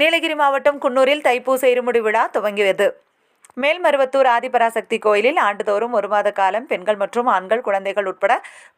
நீலகிரி மாவட்டம் குன்னூரில் தைப்பூச இருமுடி விழா துவங்கியது. மேல்மருவத்தூர் ஆதிபராசக்தி கோயிலில் ஆண்டுதோறும் ஒரு மாத காலம் பெண்கள் மற்றும் ஆண்கள் குழந்தைகள் உட்பட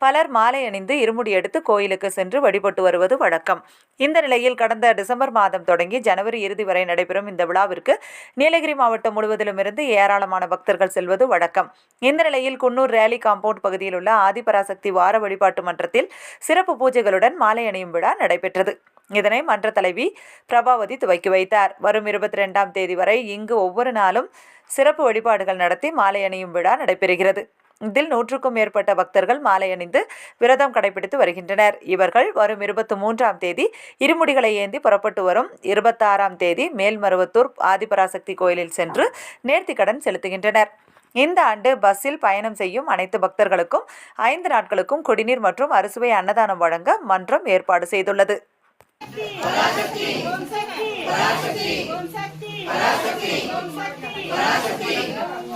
பலர் மாலை அணிந்து இருமுடி எடுத்து கோயிலுக்கு சென்று வழிபட்டு வருவது வழக்கம். இந்த நிலையில் கடந்த டிசம்பர் மாதம் தொடங்கி ஜனவரி இறுதி வரை நடைபெறும் இந்த விழாவிற்கு நீலகிரி மாவட்டம் முழுவதிலும் இருந்து ஏராளமான பக்தர்கள் செல்வது வழக்கம். இந்த நிலையில் குன்னூர் ரேலி காம்பவுண்ட் பகுதியில் உள்ள ஆதிபராசக்தி வார வழிபாட்டு மன்றத்தில் சிறப்பு பூஜைகளுடன் மாலை அணியும் விழா நடைபெற்றது. இதனை மன்ற தலைவி பிரபாவதி துவக்கி வைத்தார். வரும் இருபத்தி ரெண்டாம் தேதி வரை இங்கு ஒவ்வொரு நாளும் சிறப்பு வழிபாடுகள் நடத்தி மாலை அணியும் விழா நடைபெறுகிறது. இதில் நூற்றுக்கும் மேற்பட்ட பக்தர்கள் மாலை அணிந்து விரதம் கடைபிடித்து வருகின்றனர். இவர்கள் வரும் இருபத்தி மூன்றாம் தேதி இருமுடிகளை ஏந்தி புறப்பட்டு வரும் இருபத்தாறாம் தேதி மேல்மருவத்தூர் ஆதிபராசக்தி கோயிலில் சென்று நேர்த்திக்கடன் செலுத்துகின்றனர். இந்த ஆண்டு பஸ்ஸில் பயணம் செய்யும் அனைத்து பக்தர்களுக்கும் ஐந்து நாட்களுக்கும் குடிநீர் மற்றும் அறுசுவை அன்னதானம் வழங்க மன்றம் ஏற்பாடு செய்துள்ளது. ஓம் சக்தி பராசக்தி பராசக்தி பராசக்தி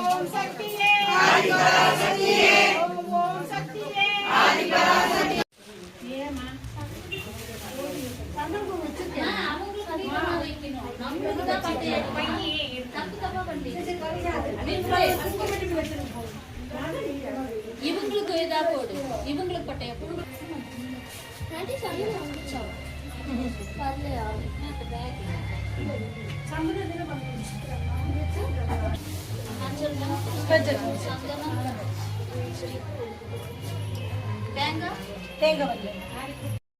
ஓம் சக்தியே ஆதி பராசக்தியே ஓம் சக்தியே ஆதி பராசக்தி ஏமா வச்சிருக்கேன் அவங்களுக்கு அதிகமா வைக்கணும் நம்மளுக்கு தான் பட்டு தப்பு தப்பா பண்ணி இவங்களுக்கு இதா போடு இவங்களுக்கு பட்டைய போடு வரலையா தேங்காய் தேங்க வந்து